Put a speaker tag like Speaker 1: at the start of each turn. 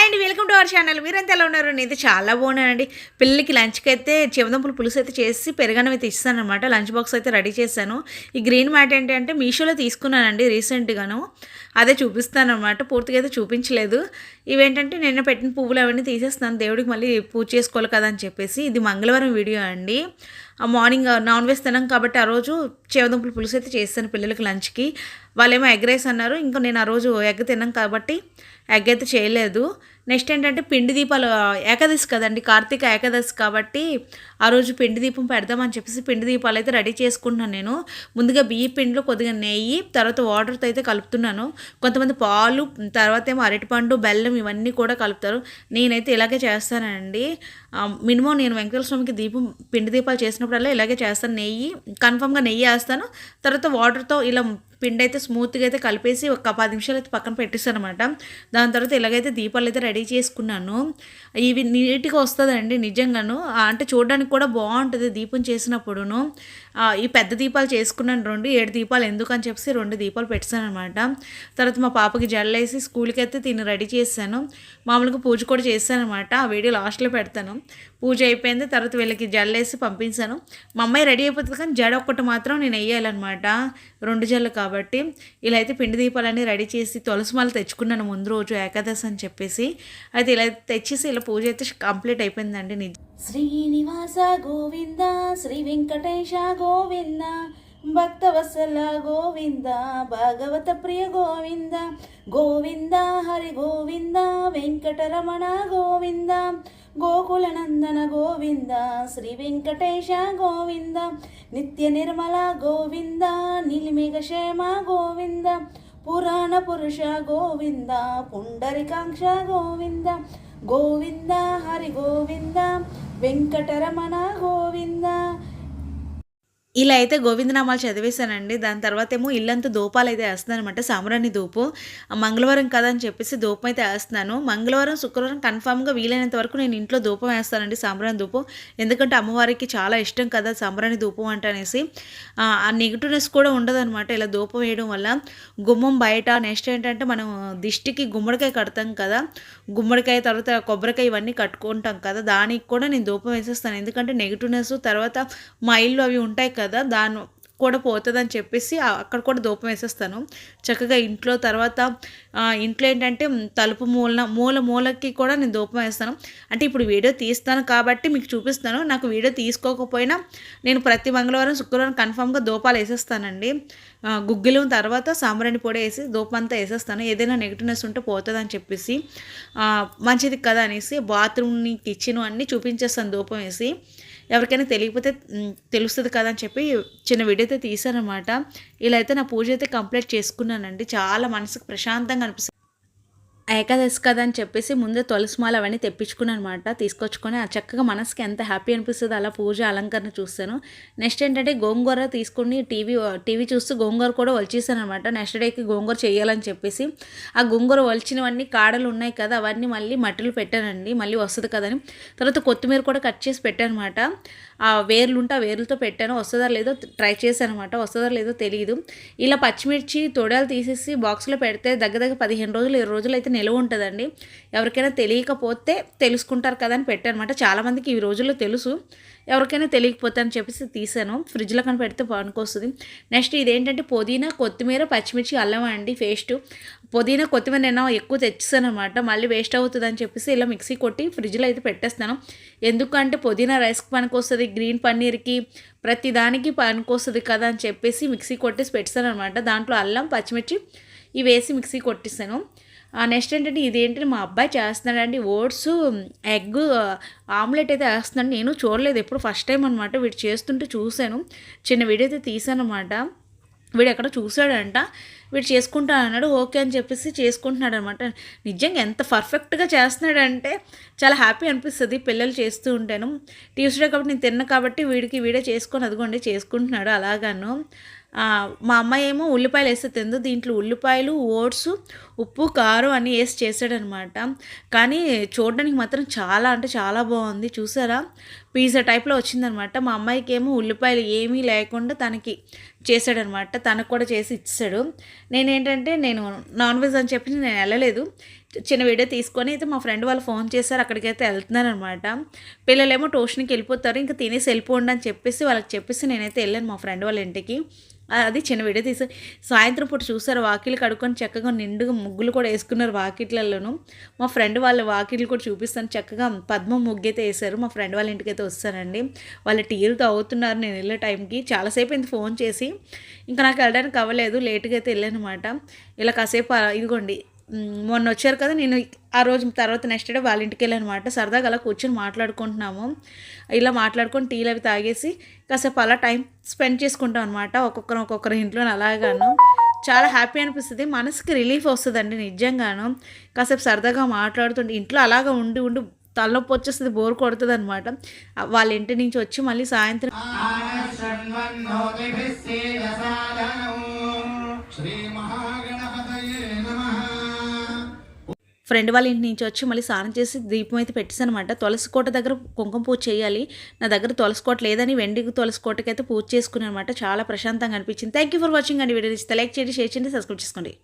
Speaker 1: Hi అండి welcome to our channel. మీరంతా ఎలా ఉన్నారు? నేను చాలా బాగున్నానండి. పిల్లలకి లంచ్కి అయితే చివదంపులు పులుసు అయితే చేసి పెరగనం అయితే ఇస్తాను అనమాట లంచ్ బాక్స్ అయితే రెడీ చేశాను. ఈ గ్రీన్ మ్యాట్ ఏంటంటే మీషోలో తీసుకున్నానండి రీసెంట్గాను. అదే చూపిస్తాను అనమాట పూర్తిగా అయితే చూపించలేదు. ఇవేంటంటే నిన్న పెట్టిన పువ్వులు అవన్నీ తీసేస్తాను దేవుడికి మళ్ళీ పూజ చేసుకోవాలి కదా అని చెప్పేసి. ఇది మంగళవారం వీడియో అండి. మార్నింగ్ నాన్ వెజ్ తినాం కాబట్టి ఆ రోజు చేవదుంపులు పులుసు అయితే చేస్తాను పిల్లలకి లంచ్కి వాళ్ళేమో ఎగ్ రైస్ అన్నారు. ఇంకా నేను ఆ రోజు ఎగ్ తిన్నాం కాబట్టి ఎగ్ అయితే చేయలేదు. నెక్స్ట్ ఏంటంటే పిండి దీపాలు ఏకాదశి కదండి కార్తీక ఏకాదశి కాబట్టి ఆ రోజు పిండి దీపం పెడదామని చెప్పేసి పిండి దీపాలు అయితే రెడీ చేసుకుంటున్నాను నేను. ముందుగా బియ్య పిండిలో కొద్దిగా నెయ్యి తర్వాత వాటర్తో అయితే కలుపుతున్నాను. కొంతమంది పాలు తర్వాత ఏమో అరటిపండు బెల్లం ఇవన్నీ కూడా కలుపుతారు. నేనైతే ఇలాగే చేస్తానండి. మినిమం నేను వెంకటేశ్వర స్వామికి దీపం పిండి దీపాలు చేసినప్పుడల్లా ఇలాగే చేస్తాను. నెయ్యి కన్ఫామ్గా నెయ్యి వేస్తాను. తర్వాత వాటర్తో ఇలా పిండి అయితే స్మూత్గా అయితే కలిపేసి ఒక పది నిమిషాలు అయితే పక్కన పెట్టేస్తాను అనమాట దాని తర్వాత ఇలాగైతే దీపాలు అయితే రెడీ చేసుకున్నాను ఇవి నీట్గా వస్తుందండి నిజంగాను. అంటే చూడడానికి కూడా బాగుంటుంది దీపం చేసినప్పుడును. ఈ పెద్ద దీపాలు చేసుకున్నాను రెండు ఏడు దీపాలు ఎందుకు అని చెప్పేసి రెండు దీపాలు పెట్టాను అనమాట తర్వాత మా పాపకి జల్లేసి స్కూల్కి అయితే తిని రెడీ చేశాను. మామూలుగా పూజ కూడా చేశాను అనమాట ఆ వీడియో లాస్ట్లో పెడతాను. పూజ అయిపోయింది తర్వాత వీళ్ళకి జల్లేసి పంపించాను. మా అమ్మాయి రెడీ అయిపోతుంది కానీ జడ ఒక్కటి మాత్రం నేను వేయాలన్నమాట. రెండు జల్లు కాబట్టి కాబట్టి ఇలా అయితే పిండి దీపాలన్నీ రెడీ చేసి తులసిమాల తెచ్చుకున్నాను ముందు రోజు ఏకాదశి అని చెప్పేసి. అయితే ఇలా తెచ్చేసి ఇలా పూజ అయితే కంప్లీట్ అయిపోయిందండి నిజ
Speaker 2: శ్రీనివాస గోవింద శ్రీ వెంకటేశ గోవింద భక్తవత్సల గోవింద భాగవత ప్రియ గోవింద గోవింద హరి గోవింద వెంకటరమణ గోవింద గోకులనందన గోవింద శ్రీ వెంకటేశ గోవింద నిత్య నిర్మల గోవింద నీలిమేఘక్షేమ గోవింద పురాణ పురుష గోవింద పుండరికాంక్ష గోవింద గోవింద హరి గోవింద వెంకటరమణ గోవింద
Speaker 1: ఇలా అయితే గోవిందనామాలు చదివేశానండి. దాని తర్వాత ఏమో ఇల్లంతా దూపాలు అయితే వేస్తున్నాను అనమాట సామరాన్ని దూపు. మంగళవారం కదా అని చెప్పేసి దూపం అయితే వేస్తున్నాను. మంగళవారం శుక్రవారం కన్ఫామ్గా వీలైనంత వరకు నేను ఇంట్లో దూపం వేస్తానండి. సామరాణి దూపు. ఎందుకంటే అమ్మవారికి చాలా ఇష్టం కదా సామరాణి దూపం అంటే అనేసి. ఆ నెగిటివ్నెస్ కూడా ఉండదనమాట ఇలా దూపం వేయడం వల్ల. గుమ్మం బయట నెక్స్ట్ ఏంటంటే మనం దిష్టికి గుమ్మడికాయ కడతాం కదా. గుమ్మడికాయ తర్వాత కొబ్బరికాయ ఇవన్నీ కట్టుకుంటాం కదా. దానికి కూడా నేను దూపం వేసేస్తాను. ఎందుకంటే నెగిటివ్నెస్ తర్వాత మా ఇల్లు అవి ఉంటాయి కదా దాని కూడా పోతుందని చెప్పేసి అక్కడ కూడా దూపం వేసేస్తాను. చక్కగా ఇంట్లో తర్వాత ఇంట్లో ఏంటంటే తలుపు మూలన మూల మూలకి కూడా నేను దూపం వేస్తాను. అంటే ఇప్పుడు వీడియో తీస్తాను కాబట్టి మీకు చూపిస్తాను. నాకు వీడియో తీసుకోకపోయినా నేను ప్రతి మంగళవారం శుక్రవారం కన్ఫామ్గా దూపాలు వేసేస్తానండి. గుగ్గిలం తర్వాత సాంబ్రాణి పొడి వేసి దూపం అంతా వేసేస్తాను. ఏదైనా నెగిటివ్నెస్ ఉంటే పోతుందని చెప్పేసి మంచిది కదా అనేసి బాత్రూమ్ని కిచెన్ అన్నీ చూపించేస్తాను దూపం వేసి. ఎవరికైనా తెలియకపోతే తెలుస్తుంది కదా అని చెప్పి చిన్న వీడియో అయితే తీసానమాట ఇలా అయితే నా పూజ అయితే కంప్లీట్ చేసుకున్నానండి. చాలా మనసుకు ప్రశాంతంగా అనిపిస్తుంది. ఏకాదశి కదా అని చెప్పేసి ముందే తులసిమాల అవన్నీ తెప్పించుకున్నాను అనమాట తీసుకొచ్చుకొని ఆ చక్కగా మనసుకి ఎంత హ్యాపీ అనిపిస్తుంది అలా పూజ అలంకరణ చూస్తాను. నెక్స్ట్ ఏంటంటే గోంగూర తీసుకుని టీవీ టీవీ చూస్తూ గోంగూర కూడా వలిచేసాను అనమాట నెక్స్ట్ డేకి గోంగూర చేయాలని చెప్పేసి ఆ గోంగూర వలిచినవన్నీ కాడలు ఉన్నాయి కదా అవన్నీ మళ్ళీ మట్టిలో పెట్టానండి మళ్ళీ వస్తుంది కదని. తర్వాత కొత్తిమీర కూడా కట్ చేసి పెట్టాను అనమాట ఆ వేర్లు ఉంటే ఆ వేర్లతో పెట్టాను వస్తుందా లేదో ట్రై చేశాను అనమాట వస్తుందో లేదో తెలియదు ఇలా పచ్చిమిర్చి తొడాలు తీసేసి బాక్స్లో పెడితే దగ్గర దగ్గర పదిహేను రోజులు ఇరవై రోజులు అయితే నిలువ ఉంటుందండి. ఎవరికైనా తెలియకపోతే తెలుసుకుంటారు కదా అని పెట్టానమాట. చాలామందికి ఈ రోజుల్లో తెలుసు. ఎవరికైనా తెలియకపోతే అని చెప్పేసి తీసాను. ఫ్రిడ్జ్లో కానీ పెడితే పనుకొస్తుంది. నెక్స్ట్ ఇదేంటంటే పుదీనా కొత్తిమీర పచ్చిమిర్చి అల్లం అండి పేస్ట్. పుదీనా కొత్తిమీర నేను ఎక్కువ తెచ్చేసాను అనమాట మళ్ళీ వేస్ట్ అవుతుంది అని చెప్పేసి ఇలా మిక్సీ కొట్టి ఫ్రిడ్జ్లో అయితే పెట్టేస్తాను. ఎందుకంటే పుదీనా రైస్కి పనికొస్తుంది గ్రీన్ పన్నీర్కి ప్రతి దానికి పనికొస్తుంది కదా అని చెప్పేసి మిక్సీ కొట్టేసి పెట్టాను అనమాట దాంట్లో అల్లం పచ్చిమిర్చి ఇవి వేసి మిక్సీ కొట్టిస్తాను నెక్స్ట్ ఏంటంటే ఇదేంటంటే మా అబ్బాయి చేస్తున్నాడండి ఓట్స్ ఎగ్ ఆమ్లెట్ అయితే వేస్తున్నాడు. నేను చూడలేదు ఎప్పుడు ఫస్ట్ టైం అనమాట వీడు చేస్తుంటే చూశాను. చిన్న వీడియో అయితే తీసాను అనమాట వీడు ఎక్కడ చూశాడంట వీడు చేసుకుంటాను అన్నాడు ఓకే అని చెప్పేసి చేసుకుంటున్నాడు అనమాట నిజంగా ఎంత పర్ఫెక్ట్గా చేస్తున్నాడంటే చాలా హ్యాపీ అనిపిస్తుంది పిల్లలు చేస్తూ ఉంటాను. ట్యూస్డే కాబట్టి నేను తిన్నా కాబట్టి వీడికి వీడే చేసుకొని అదిగోండి చేసుకుంటున్నాడు అలాగాను. మా అమ్మాయి ఏమో ఉల్లిపాయలు వేస్తే తిందు. దీంట్లో ఉల్లిపాయలు ఓట్స్ ఉప్పు కారం అన్నీ వేసి చేసాడనమాట కానీ చూడడానికి మాత్రం చాలా అంటే చాలా బాగుంది. చూసారా? పిజ్జా టైప్లో వచ్చిందనమాట. మా అమ్మాయికి ఏమో ఉల్లిపాయలు ఏమీ లేకుండా తనకి చేశాడనమాట. తనకు కూడా చేసి ఇచ్చాడు. నేనేంటంటే నేను నాన్ వెజ్ అని చెప్పి నేను వెళ్ళలేదు. చిన్న వీడియో తీసుకొని అయితే మా ఫ్రెండ్ వాళ్ళు ఫోన్ చేశారు. అక్కడికైతే వెళ్తున్నారనమాట పిల్లలేమో ట్యూషన్కి వెళ్ళిపోతారు. ఇంకా తినేసి వెళ్ళిపోండి అని చెప్పేసి వాళ్ళకి చెప్పేసి నేనైతే వెళ్ళాను మా ఫ్రెండ్ వాళ్ళ ఇంటికి. అది చిన్న వీడియో తీసి సాయంత్రం పూట చూసారు. వాకిలు కడుక్కొని చక్కగా నిండుగా ముగ్గులు కూడా వేసుకున్నారు వాకిట్లలోను. మా ఫ్రెండ్ వాళ్ళ వాకిట్లు కూడా చూపిస్తాను. చక్కగా పద్మ ముగ్గు అయితే వేశారు మా ఫ్రెండ్ వాళ్ళ ఇంటికి అయితే వస్తానండి. వాళ్ళు టీలు తాగుతున్నారు నేను వెళ్ళే టైంకి. చాలాసేపు ఇంత ఫోన్ చేసి. ఇంకా నాకు వెళ్ళడానికి అవ్వలేదు లేట్గా అయితే వెళ్ళానమాట. ఇలా కాసేపు ఇదిగోండి. మొన్న వచ్చారు కదా నేను ఆ రోజు తర్వాత నెక్స్ట్ డే వాళ్ళ ఇంటికి వెళ్ళానమాట. సరదాగా అలా కూర్చొని మాట్లాడుకుంటున్నాము. ఇలా మాట్లాడుకొని టీలు అవి తాగేసి కాసేపు అలా టైం స్పెండ్ చేసుకుంటాం అనమాట ఒక్కొక్కరు ఒక్కొక్కరి ఇంట్లో అలాగాను. చాలా హ్యాపీ అనిపిస్తుంది. మనసుకి రిలీఫ్ వస్తుందండి నిజంగాను. కాసేపు సరదాగా మాట్లాడుతుంటే ఇంట్లో అలాగా ఉండి ఉండి తలనొప్పి వచ్చేస్తుంది బోర్ కొడుతుంది అనమాట వాళ్ళ ఇంటి నుంచి వచ్చి మళ్ళీ సాయంత్రం ఫ్రెండ్ వాళ్ళ ఇంటి నుంచి వచ్చి మళ్ళీ స్నానం చేసి దీపం అయితే పెట్టేసానమాట తులసి కోట దగ్గర కుంకుమ పూజ చేయాలి. నా దగ్గర తులసి కోట లేదని వెండి తులసి అయితే పూజ చేసుకున్నాను అనమాట చాలా ప్రశాంతంగా అనిపించింది. థ్యాంక్ యూ ఫర్ వాచింగ్ అండి. వీడియో లైక్ చేయండి షేర్ చేయండి సబ్స్క్రైబ్ చేసుకోండి.